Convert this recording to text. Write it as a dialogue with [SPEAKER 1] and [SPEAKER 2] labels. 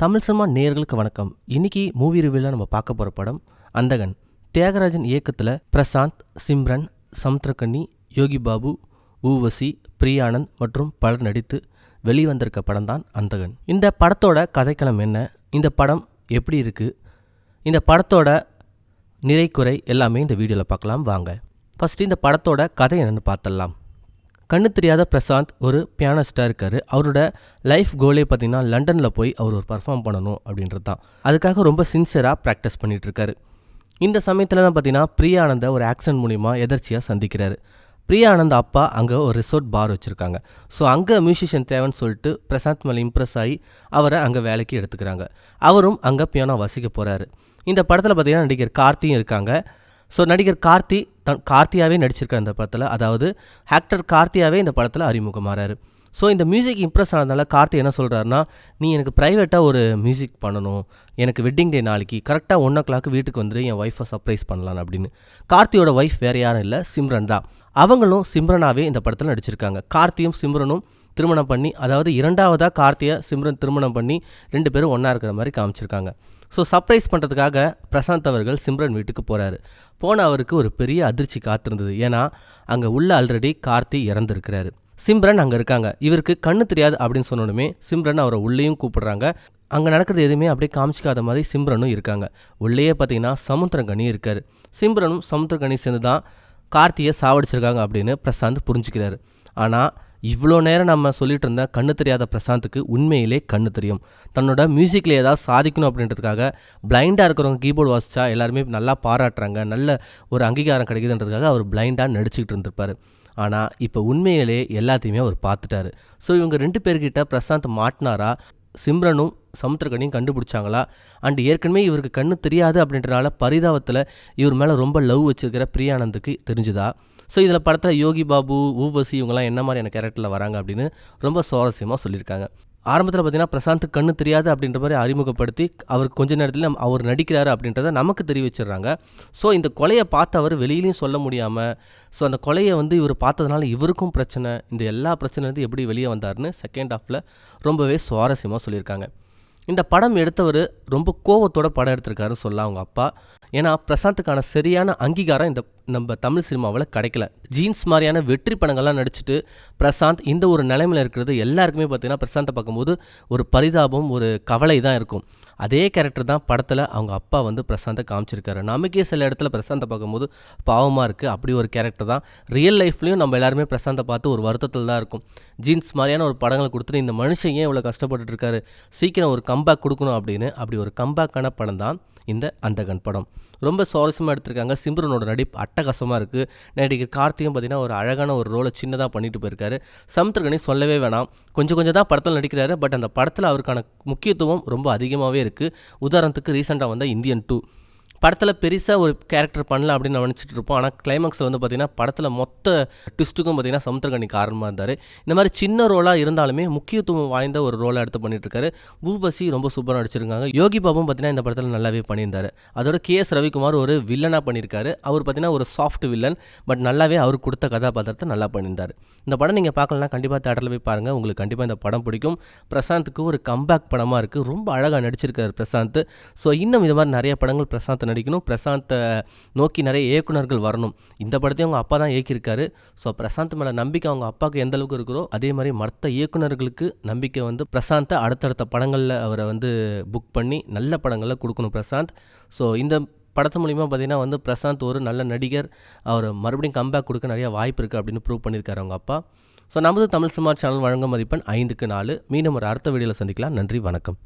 [SPEAKER 1] Tamil cinema நேயர்களுக்கு வணக்கம். இன்னைக்கு மூவி ரிவியூவில் நம்ம பார்க்க போகிற படம் அந்தகன். தியாகராஜன் இயக்கத்தில் பிரசாந்த் சிம்ரன் சமுத்திரக்கண்ணி யோகி பாபு ஊவசி பிரியானந்த் மற்றும் பலர் நடித்து வெளிவந்திருக்க படம் தான் அந்தகன். இந்த படத்தோட கதைக்களம் என்ன? இந்த படம் எப்படி இருக்குது இந்த படத்தோட நிறைக்குறை எல்லாமே இந்த வீடியோவில் பார்க்கலாம். வாங்க. ஃபஸ்ட்டு இந்த படத்தோட கதை என்னென்னு பார்த்துடலாம். கண்ணு தெரியாத பிரசாந்த் ஒரு பியானஸ்டாக இருக்கார். அவரோட லைஃப் கோலே பார்த்தீங்கன்னா லண்டனில் போய் அவர் ஒரு பர்ஃபார்ம் பண்ணணும் அப்படின்றது தான். அதுக்காக ரொம்ப சின்சியராக ப்ராக்டிஸ் பண்ணிகிட்ருக்காரு இந்த சமயத்தில் தான் பார்த்தீங்கன்னா பிரியானந்த ஒரு ஆக்சிடென்ட் மூலிமா எதர்ச்சியாக சந்திக்கிறாரு. பிரியானந்த் அப்பா அங்கே ஒரு ரிசோர்ட் பார் வச்சுருக்காங்க. ஸோ அங்கே மியூசிஷியன் தேவைன்னு சொல்லிட்டு பிரசாந்த் மேலே இம்ப்ரெஸ் ஆகி அவரை அங்கே வேலைக்கு எடுத்துக்கிறாங்க. அவரும் அங்கே பியானோ வசிக்க போகிறாரு இந்த படத்தில் பார்த்தீங்கன்னா நடிகர் கார்த்தியும் இருக்காங்க. ஸோ நடிகர் கார்த்தி தன் கார்த்தியாவே நடிச்சிருக்கார் இந்த படத்தில். அதாவது ஆக்டர் கார்த்தியாவே இந்த படத்தில் அறிமுகமாறாரு. ஸோ இந்த மியூசிக் இம்ப்ரெஸ் ஆனதுனால கார்த்தி என்ன சொல்கிறாருன்னா நீ எனக்கு ப்ரைவேட்டாக ஒரு மியூசிக் பண்ணணும். எனக்கு வெட்டிங் டே நாளைக்கு. கரெக்டாக ஒன் ஓ கிளாக் வீட்டுக்கு வந்துட்டு என் ஒய்ஃபை சர்ப்ரைஸ் பண்ணலாம் அப்படின்னு. கார்த்தியோட ஒய்ஃப் வேறு யாரும் இல்லை சிம்ரன் தான். அவங்களும் சிம்ரனாகவே இந்த படத்தில் நடிச்சிருக்காங்க. கார்த்தியும் சிம்ரனும் திருமணம் பண்ணி அதாவது இரண்டாவதாக கார்த்தியை சிம்ரன் திருமணம் பண்ணி ரெண்டு பேரும் ஒன்றா இருக்கிற மாதிரி காமிச்சிருக்காங்க. ஸோ சர்ப்ரைஸ் பண்ணுறதுக்காக பிரசாந்த் அவர்கள் சிம்ரன் வீட்டுக்கு போகிறாரு போன அவருக்கு ஒரு பெரிய அதிர்ச்சி காத்திருந்தது. ஏன்னா அங்கே உள்ள ஆல்ரெடி கார்த்தி இறந்துருக்கிறாரு. சிம்ரன் அங்கே இருக்காங்க. இவருக்கு கண்ணு தெரியாது அப்படின்னு சொன்னோடனே சிம்ரன் அவரை உள்ளேயும் கூப்பிடுறாங்க. அங்கே நடக்கிறது எதுவுமே அப்படியே காமிச்சிக்காத மாதிரி சிம்ரனும் இருக்காங்க. உள்ளேயே பார்த்தீங்கன்னா சமுத்திரகனி இருக்கார். சிம்ரனும் சமுத்திரகனி சேர்ந்து தான் கார்த்தியை சாவடிச்சிருக்காங்க அப்படின்னு பிரசாந்த் புரிஞ்சுக்கிறாரு. ஆனால் இவ்வளோ நேரம் நம்ம சொல்லிட்டு இருந்த கண்ணு தெரியாத பிரசாந்துக்கு உண்மையிலே கண்ணு தெரியும். தன்னோட மியூசிக்கில் ஏதாவது சாதிக்கணும் அப்படின்றதுக்காக பிளைண்டாக இருக்கிறவங்க கீபோர்டு வாசிச்சா எல்லாருமே நல்லா பாராட்டுறாங்க. நல்ல ஒரு அங்கீகாரம் கிடைக்குதுன்றதுக்காக அவர் பிளைண்டாக நடிச்சுக்கிட்டு இருந்திருப்பார். ஆனால் இப்போ உண்மையிலே எல்லாத்தையுமே அவர் பார்த்துட்டாரு. ஸோ இவங்க ரெண்டு பேர்கிட்ட பிரசாந்த் மாட்டினாரா? சிம்ரனும் சமுத்திரகனியும் கண்டுபிடிச்சாங்களா? அண்ட் ஏற்கனவே இவருக்கு கண்ணு தெரியாது அப்படின்றனால பரிதாபத்தில் இவர் மேலே ரொம்ப லவ் வச்சிருக்கிற பிரியானந்துக்கு தெரிஞ்சுதா? ஸோ இதில் படத்தில் யோகி பாபு ஊவசி இவங்கெல்லாம் என்ன மாதிரியான கேரக்டரில் வராங்க அப்படின்னு ரொம்ப சுவாரஸ்யமாக சொல்லியிருக்காங்க. ஆரம்பத்தில் பார்த்தீங்கன்னா பிரசாந்த் கண்ணு தெரியாது அப்படின்ற மாதிரி அறிமுகப்படுத்தி அவர் கொஞ்ச நேரத்தில் அவர் நடிக்கிறாரு அப்படின்றத நமக்கு தெரிவிச்சிடுறாங்க. ஸோ இந்த கொலையை பார்த்து அவர் வெளியிலையும் சொல்ல முடியாமல் ஸோ அந்த கொலையை வந்து இவர் பார்த்ததுனால இவருக்கும் பிரச்சனை இந்த எல்லா பிரச்சனைலேருந்து எப்படி வெளியே வந்தாருன்னு செகண்ட் ஹாஃபில் ரொம்பவே சுவாரஸ்யமாக சொல்லியிருக்காங்க. இந்த படம் எடுத்தவர் ரொம்ப கோவத்தோட படம் எடுத்திருக்காருன்னு சொல்லலாம் அவங்க அப்பா. ஏன்னா பிரசாந்துக்கான சரியான அங்கீகாரம் இந்த நம்ம தமிழ் சினிமாவில் கிடைக்கல. ஜீன்ஸ் மாதிரியான வெற்றி படங்கள்லாம் நடிச்சுட்டு பிரசாந்த் இந்த ஒரு நிலைமையில் இருக்கிறது எல்லாருக்குமே பார்த்தீங்கன்னா பிரசாந்தை பார்க்கும்போது ஒரு பரிதாபம் ஒரு கவலை தான் இருக்கும். அதே கேரக்டர் தான் படத்தில் அவங்க அப்பா வந்து பிரசாந்தை காமிச்சிருக்காரு. நமக்கே சில இடத்துல பிரசாந்தை பார்க்கும்போது பாவமாக இருக்குது அப்படி ஒரு கேரக்டர் தான். ரியல் லைஃப்லையும் நம்ம எல்லாருமே பிரசாந்தை பார்த்து ஒரு வருத்தத்தில் தான் இருக்கும். ஜீன்ஸ் மாதிரியான ஒரு படங்களை கொடுத்துட்டு இந்த மனுஷன் ஏன் இவ்வளோ கஷ்டப்பட்டுருக்காரு சீக்கிரம் ஒரு கம்பேக் கொடுக்கணும் அப்படின்னு அப்படி ஒரு கம்பேக்கான படம் தான் இந்த அந்தகன் படம். ரொம்ப சுவாரஸ்யமாக எடுத்திருக்காங்க. சிம்ரனோட நடிப்பு அட்டகாசமாக இருக்குது நடிகர் கார்த்திகம் பார்த்தீங்கன்னா ஒரு அழகான ஒரு ரோலை சின்னதாக பண்ணிட்டு போயிருக்காரு. சமுத்திரகனி சொல்லவே வேணாம். கொஞ்சம் கொஞ்சம் தான் படத்தில் நடிக்கிறாரு. பட் அந்த படத்தில் அவருக்கான முக்கியத்துவம் ரொம்ப அதிகமாகவே இருக்குது உதாரணத்துக்கு ரீசெண்டாக வந்த இந்தியன் டூ. படத்தில் பெருசாக ஒரு கேரக்டர் பண்ணல அப்படின்னு நினச்சிட்டு இருப்போம். ஆனால் கிளைமேக்ஸில் வந்து பார்த்திங்கன்னா படத்தில் மொத்த ட்விஸ்ட்டுக்கும் பார்த்திங்கன்னா சமுத்திரகனி காரணமாக இருந்தார். இந்த மாதிரி சின்ன ரோலாக இருந்தாலுமே முக்கியத்துவம் வாய்ந்த ஒரு ரோலாக எடுத்து பண்ணிட்டு இருக்காரு பூபசி ரொம்ப சூப்பராக நடிச்சிருக்காங்க. யோகி பாபும் பார்த்தீங்கன்னா இந்த படத்தில் நல்லாவே பண்ணியிருந்தார். அதோட கே எஸ் ரவிக்குமார் ஒரு வில்லனாக பண்ணியிருக்காரு. அவர் பார்த்தீங்கன்னா ஒரு சாஃப்ட் வில்லன் பட் நல்லாவே அவர் கொடுத்த கதாபாத்திரத்தை நல்லா பண்ணியிருந்தார். இந்த படம் நீங்கள் பார்க்கலனா கண்டிப்பாக தேட்டரில் போய் பாருங்கள் உங்களுக்கு கண்டிப்பாக இந்த படம் பிடிக்கும். பிரசாந்துக்கு ஒரு கம்பேக் படமாக இருக்குது ரொம்ப அழகாக நடிச்சிருக்காரு பிரசாந்த். ஸோ இன்னும் இது மாதிரி நிறைய படங்கள் பிரசாந்த் நடிக்கணும். பிரசாந்தை நோக்கி நிறைய இயக்குனர்கள் வரணும். இந்த படத்தையும் அவங்க அப்பா தான் இயக்கியிருக்காரு. ஸோ பிரசாந்த் மேலே நம்பிக்கை அவங்க அப்பாவுக்கு எந்த அளவுக்கு இருக்கிறோ அதே மாதிரி மற்ற இயக்குனர்களுக்கு நம்பிக்கை வந்து பிரசாந்தை அடுத்தடுத்த படங்களில் அவரை வந்து புக் பண்ணி நல்ல படங்களில் கொடுக்கணும் பிரசாந்த். ஸோ இந்த படத்து மூலிமா பார்த்தீங்கன்னா வந்து பிரசாந்த் ஒரு நல்ல நடிகர். அவர் மறுபடியும் கம்பேக் கொடுக்க நிறைய வாய்ப்பு இருக்குது அப்படின்னு ப்ரூவ் பண்ணியிருக்காரு அவங்க அப்பா. ஸோ நமது தமிழ் சுமார் சேனல் வழங்க மதிப்பெண் ஐந்துக்கு நாலு. மீண்டும் ஒரு அடுத்த வீடியோவில் சந்திக்கலாம். நன்றி வணக்கம்.